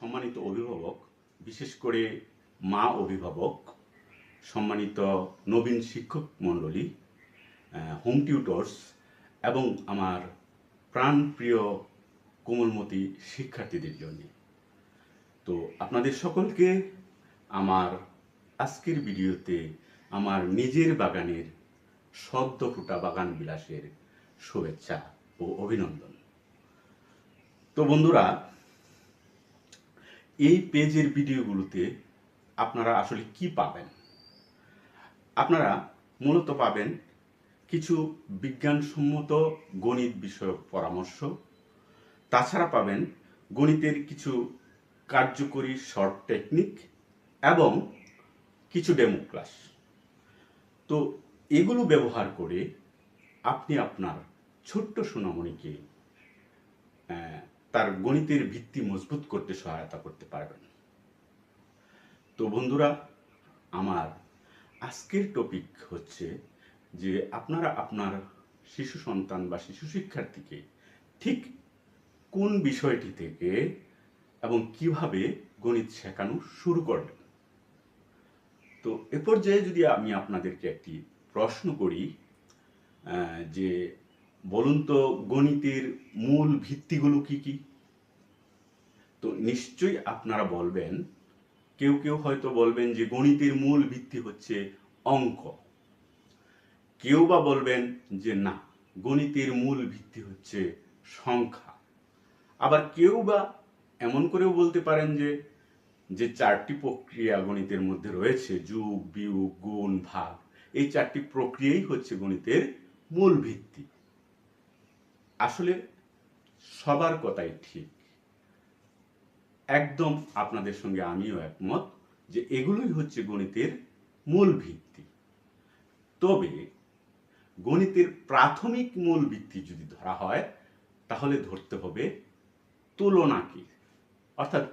সম্মানিত অভিভাবক, বিশেষ করে মা অভিভাবক, সম্মানিত নবীন শিক্ষক মণ্ডলী হোম টিউটর্স এবং আমার প্রাণপ্রিয় কোমলমতি শিক্ষার্থীদের জন্য। তো আপনাদের সকলকে আমার আজকের ভিডিওতে আমার নিজের বাগানের সদ্য ফুটা বাগান বিলাসের শুভেচ্ছা ও অভিনন্দন। তো বন্ধুরা এই পেজের ভিডিওগুলোতে আপনারা আসলে কি পাবেন? আপনারা মূলত পাবেন কিছু বিজ্ঞানসম্মত গণিত বিষয়ক পরামর্শ। তাছাড়া পাবেন গণিতের কিছু কার্যকরী শর্ট টেকনিক এবং কিছু ডেমো ক্লাস। তো এগুলো ব্যবহার করে আপনি আপনার ছোট্ট সোনামণিকে তার গণিতের ভিত্তি মজবুত করতে সহায়তা করতে পারবেন। তো বন্ধুরা, আমার আজকের টপিক হচ্ছে যে আপনারা আপনার শিশু সন্তান বা শিশু শিক্ষার্থীকে ঠিক কোন বিষয়টি থেকে এবং কীভাবে গণিত শেখানো শুরু করবেন? তো এ পর্যায়ে যদি আমি আপনাদেরকে একটি প্রশ্ন করি যে বলুন তো গণিতের মূল ভিত্তিগুলো কি কি? তো নিশ্চয়ই আপনারা বলবেন, কেউ কেউ হয়তো বলবেন যে গণিতের মূল ভিত্তি হচ্ছে অঙ্ক। কেউ বা বলবেন যে না, গণিতের মূল ভিত্তি হচ্ছে সংখ্যা। আবার কেউ বা এমন করেও বলতে পারেন যে যে চারটি প্রক্রিয়া গণিতের মধ্যে রয়েছে, যোগ, বিয়োগ, গুণ, ভাগ, এই চারটি প্রক্রিয়াই হচ্ছে গণিতের মূল ভিত্তি। আসলে সবার কথাই ঠিক। একদম আপনাদের সঙ্গে আমিও একমত যে এগুলোই হচ্ছে গণিতের মূল ভিত্তি। তবে গণিতের প্রাথমিক মূল ভিত্তি যদি ধরা হয়, তাহলে ধরতে হবে তুলনাকে অর্থাৎ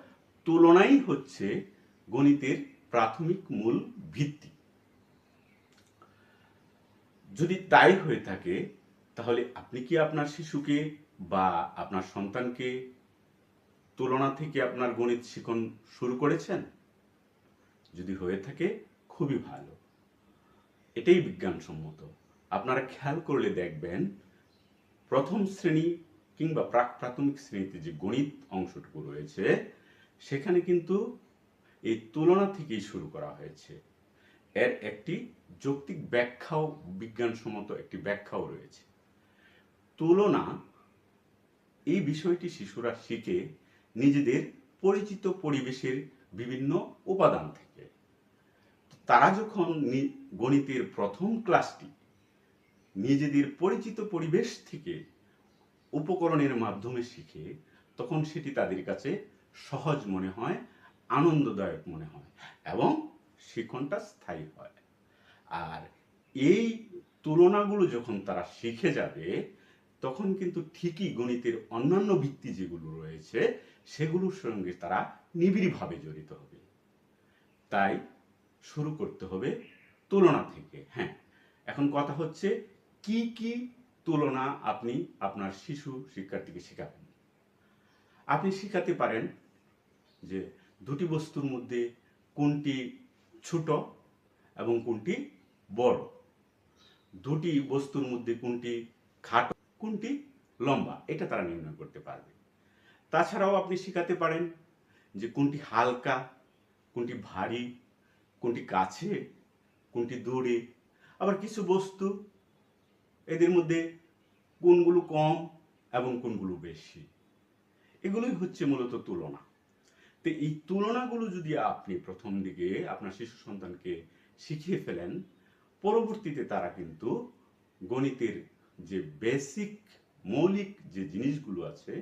তুলনাই হচ্ছে গণিতের প্রাথমিক মূল ভিত্তি। যদি তাই হয়ে থাকে তাহলে আপনি কি আপনার শিশুকে বা আপনার সন্তানকে তুলনা থেকে আপনার গণিত শিখন শুরু করেছেন? যদি হয়ে থাকে, খুবই ভালো। এটাই বিজ্ঞানসম্মত। আপনারা খেয়াল করলে দেখবেন, প্রথম শ্রেণি কিংবা প্রাক প্রাথমিক শ্রেণীতে যে গণিত অংশটুকু রয়েছে, সেখানে কিন্তু এই তুলনা থেকেই শুরু করা হয়েছে। এর একটি যৌক্তিক ব্যাখ্যাও, বিজ্ঞানসম্মত একটি ব্যাখ্যাও রয়েছে। তুলনা এই বিষয়টি শিশুরা শিখে নিজেদের পরিচিত পরিবেশের বিভিন্ন উপাদান থেকে। তারা যখন গণিতের প্রথম ক্লাসটি নিজেদের পরিচিত পরিবেশ থেকে উপকরণের মাধ্যমে শিখে, তখন সেটি তাদের কাছে সহজ মনে হয়, আনন্দদায়ক মনে হয় এবং শিক্ষণটা স্থায়ী হয়। আর এই তুলনাগুলো যখন তারা শিখে যাবে তখন কিন্তু ঠিকই গণিতের অন্যান্য ভিত্তি যেগুলো রয়েছে, সেগুলোর সঙ্গে তারা নিবিড়ভাবে জড়িত হবে। তাই শুরু করতে হবে তুলনা থেকে। হ্যাঁ এখন কথা হচ্ছে কি কি তুলনা আপনি আপনার শিশু শিক্ষার্থীকে শেখাবেন? আপনি শেখাতে পারেন যে দুটি বস্তুর মধ্যে কোনটি ছোট এবং কোনটি বড়। দুটি বস্তুর মধ্যে কোনটি খাটো কোনটি? লম্বা। এটা তারা নির্ণয় করতে পারবে। তাছাড়াও আপনি শেখাতে পারেন যে কোনটি হালকা, কোনটি ভারী, কোনটি কাছে, কোনটি দূরে। আবার কিছু বস্তু, এদের মধ্যে কোনগুলো কম এবং কোনগুলো বেশি। এগুলোই হচ্ছে মূলত তুলনা। তো এই তুলনাগুলো যদি আপনি প্রথম দিকে আপনার শিশু সন্তানকে শিখিয়ে ফেলেন, পরবর্তীতে তারা কিন্তু গণিতের যে বেসিক মৌলিক যে জিনিসগুলো আছে,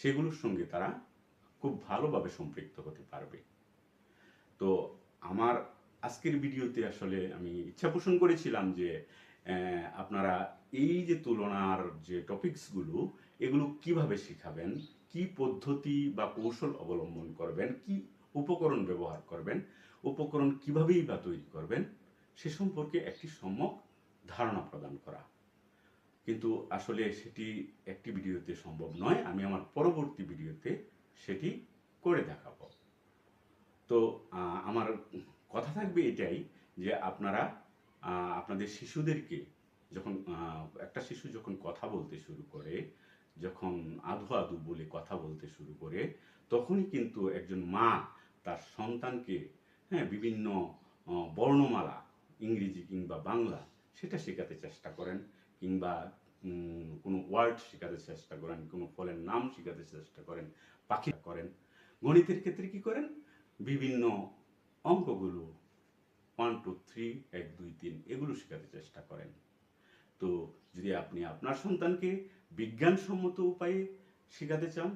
সেগুলোর সঙ্গে তারা খুব ভালোভাবে সম্পৃক্ত হতে পারবে। তো আমার আজকের ভিডিওতে আসলে আমি ইচ্ছা পোষণ করেছিলাম যে আপনারা এই যে তুলনার যে টপিকসগুলো, এগুলো কীভাবে শিখাবেন, কি পদ্ধতি বা কৌশল অবলম্বন করবেন, কি উপকরণ ব্যবহার করবেন, উপকরণ কিভাবেই বা তৈরি করবেন, সে সম্পর্কে একটি সম্যক ধারণা প্রদান করা। কিন্তু আসলে সেটি একটি ভিডিওতে সম্ভব নয়। আমি আমার পরবর্তী ভিডিওতে সেটি করে দেখাবো। তো আমার কথা থাকবে এটাই যে আপনারা আপনাদের শিশুদেরকে যখন একটা শিশু যখন কথা বলতে শুরু করে, যখন আধু আধু বলে কথা বলতে শুরু করে, তখনই কিন্তু একজন মা তার সন্তানকে হ্যাঁ বিভিন্ন বর্ণমালা, ইংরেজি কিংবা বাংলা, সেটা শেখাতে চেষ্টা করেন। কিংবা কোনো ওয়ার্ড শেখাতে চেষ্টা করেন, কোনো ফলের নাম শেখাতে চেষ্টা করেন, পাখি করেন। গণিতের ক্ষেত্রে কি করেন? বিভিন্ন অঙ্কগুলো ওয়ান টু থ্রি এক, দুই, তিন, এগুলো শেখাতে চেষ্টা করেন। তো যদি আপনি আপনার সন্তানকে বিজ্ঞানসম্মত উপায়ে শেখাতে চান,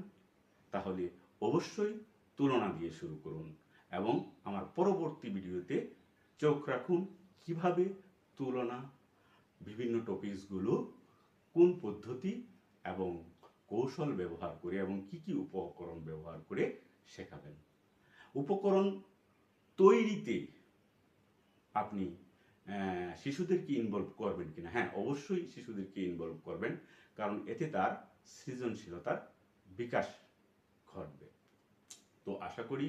তাহলে অবশ্যই তুলনা দিয়ে শুরু করুন এবং আমার পরবর্তী ভিডিওতে চোখ রাখুন কীভাবে তুলনা বিভিন্ন টপিকসগুলো কোন পদ্ধতি এবং কৌশল ব্যবহার করে এবং কি কি উপকরণ ব্যবহার করে শেখাবেন। উপকরণ তৈরিতে আপনি শিশুদেরকে ইনভলভ করবেন কিনা? হ্যাঁ অবশ্যই শিশুদেরকে ইনভলভ করবেন, কারণ এতে তার সৃজনশীলতার বিকাশ ঘটবে। তো আশা করি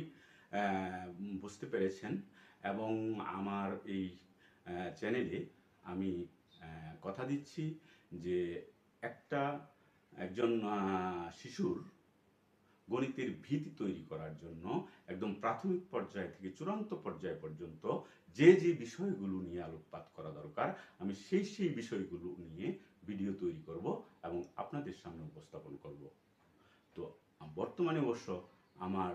বুঝতে পেরেছেন এবং আমার এই চ্যানেলে আমি কথা দিচ্ছি যে একটা একজন শিশুর গণিতের ভীতি তৈরি করার জন্য একদম প্রাথমিক পর্যায় থেকে চূড়ান্ত পর্যায় পর্যন্ত যে যে বিষয়গুলো নিয়ে আলোকপাত করা দরকার, আমি সেই সেই বিষয়গুলো নিয়ে ভিডিও তৈরি করব এবং আপনাদের সামনে উপস্থাপন করব। তো বর্তমানে অবশ্য আমার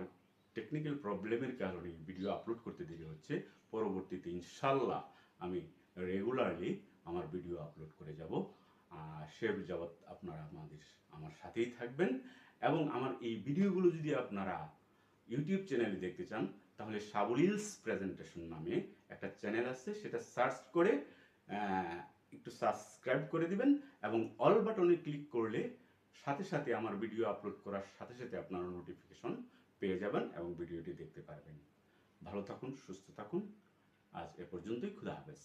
টেকনিক্যাল প্রবলেমের কারণে ভিডিও আপলোড করতে দেরি হচ্ছে। পরবর্তীতে ইনশাল্লাহ আমি রেগুলারলি আমার ভিডিও আপলোড করে যাব। সে যাবৎ আপনারা আমাদের, আমার সাথেই থাকবেন। এবং আমার এই ভিডিওগুলো যদি আপনারা ইউটিউব চ্যানেলে দেখতে চান, তাহলে সাবলিলস প্রেজেন্টেশন নামে একটা চ্যানেল আছে, সেটা সার্চ করে একটু সাবস্ক্রাইব করে দিবেন এবং অল বাটনে ক্লিক করলে সাথে সাথে আমার ভিডিও আপলোড করার সাথে সাথে আপনারা নোটিফিকেশন পেয়ে যাবেন এবং ভিডিওটি দেখতে পারবেন। ভালো থাকুন, সুস্থ থাকুন। আজ এ পর্যন্তই, খুদা হাফেজ।